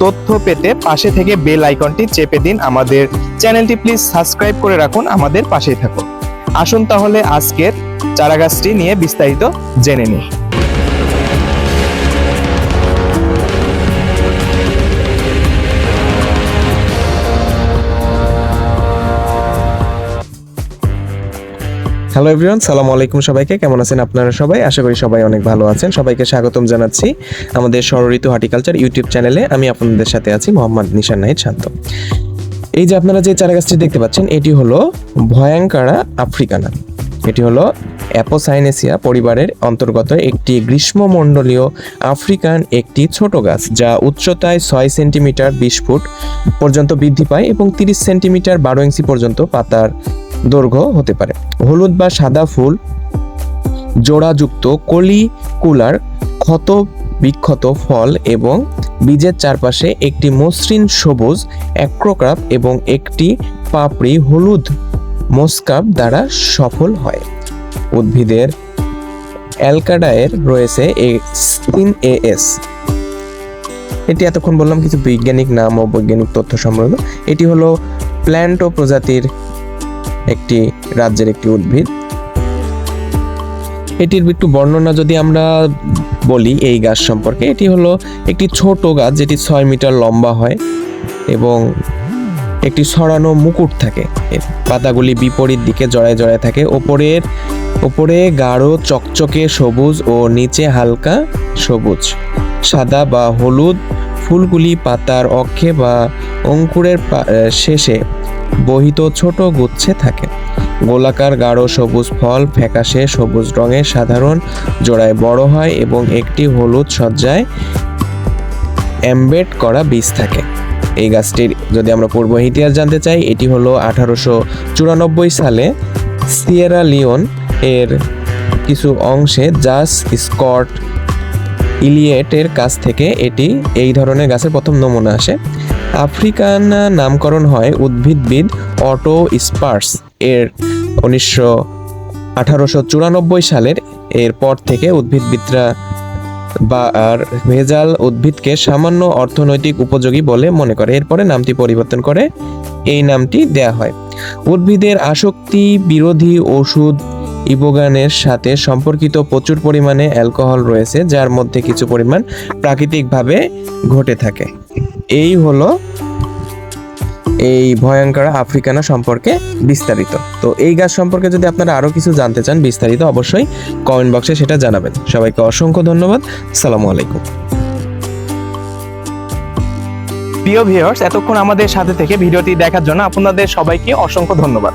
তথ্য পেতে পাশে থেকে বেল আইকনটি চেপে দিন আমাদের চ্যানেলটি। প্লিজ সাবস্ক্রাইব করে রাখুন আমাদের পাশেই থাকুন। আসুন তাহলে আজকের চারাগাছটি নিয়ে বিস্তারিত জেনে নিই। হ্যালো এভরিওয়ান সালাম আলাইকুম সবাইকে। কেমন আছেন আপনারা সবাই? আশা করি সবাই অনেক ভালো আছেন। সবাইকে স্বাগতম জানাচ্ছি আমাদের ষড়ঋতু হর্টিকালচার ইউটিউব চ্যানেলে। আমি আপনাদের সাথে আছি মোহাম্মদ নিশান নাহিদ শান্ত। এই যে আপনারা যে চারাগাছটি দেখতে পাচ্ছেন, এটি হলো ভয়ঙ্কারা আফ্রিকানা এটি হলো অ্যাপোসাইনেসিয়া পরিবারের অন্তর্গত একটি গ্রীষ্মমণ্ডলীয় আফ্রিকান একটি ছোট গাছ, যা উচ্চতায় ছয় সেন্টিমিটার বিশ ফুট পর্যন্ত বৃদ্ধি পায় এবং তিরিশ সেন্টিমিটার বারো ইঞ্চি পর্যন্ত পাতার দৈর্ঘ্য হতে পারে। হলুদ বা সাদা ফুল, জোড়াযুক্ত কলি, কুলার, ক্ষত, বিক্ষত ফল এবং বীজের চারপাশে একটি মসৃণ সবুজ অ্যাক্রোক্রাপ এবং একটি পাপড়ি হলুদ মোস্কাপ দ্বারা সফল হয়। উদ্ভিদের অ্যালকাডায়ের রয়েছে সিন এস এটি এতক্ষণ বললাম কিছু বৈজ্ঞানিক নাম ও বৈজ্ঞানিক তথ্য সম্বন্ধ এটি হলো প্ল্যান্টো প্রজাতির একটি রাজ্যের একটি উদ্ভিদ। এটির একটু বর্ণনা যদি আমরা বলি এই গাছ সম্পর্কে, এটি হলো একটি ছোট গাছ যেটি ছয় মিটার লম্বা হয় এবং একটি ছড়ানো মুকুট থাকে। পাতাগুলি বিপরীত দিকে জড়ায় জড়ায় থাকে। ওপরের, ওপরে গাঢ়, চকচকে সবুজ ও নিচে হালকা সবুজ। সাদা বা হলুদ ফুলগুলি পাতার অক্ষে বা অঙ্কুরের শেষে বহিত ছোট গুচ্ছে থাকে। গোলাকার গাঢ় সবুজ ফল ফ্যাকাশে সবুজ রঙের সাধারণ, জোড়ায় বড় হয় এবং একটি হলুদ সজ্জায় এমবেড করা বীজ থাকে। এই গাছটির যদি আমরা পূর্ব ইতিহাস জানতে চাই, এটি হলো আঠারোশো চুরানব্বই সালে সিয়েরা লিওন এর কিছু অংশে জাস স্কট ইলিয়েটের কাছ থেকে এটি, এই ধরনের গাছের প্রথম নমুনা আসে। আফ্রিকান নামকরণ হয় উদ্ভিদবিদ অটো স্পার্স। এর উনিশশো আঠারোশো চুরানব্বই সালের এর পর থেকে উদ্ভিদবিদরা বা আর ভেজাল উদ্ভিদকে সামান্য অর্থনৈতিক উপযোগী বলে মনে করে। এরপরে নামটি পরিবর্তন করে এই নামটি দেয়া হয়। উদ্ভিদের আসক্তি বিরোধী ওষুধ ইবোগানের সাথে সম্পর্কিত প্রচুর পরিমাণে অ্যালকোহল রয়েছে, যার মধ্যে কিছু পরিমাণ প্রাকৃতিকভাবে ঘটে থাকে। এই হলো এই ভয়ঙ্কর আফ্রিকানা সম্পর্কে বিস্তারিত। তো এই গাছ সম্পর্কে যদি আপনারা আরও কিছু জানতে চান বিস্তারিত, অবশ্যই কমেন্ট বক্সে সেটা জানাবেন। সবাইকে অসংখ্য ধন্যবাদ। সালামু আলাইকুম। প্রিয় ভিউয়ার্স, এতক্ষণ আমাদের সাথে থেকে ভিডিওটি দেখার জন্য আপনাদের সবাইকে অসংখ্য ধন্যবাদ।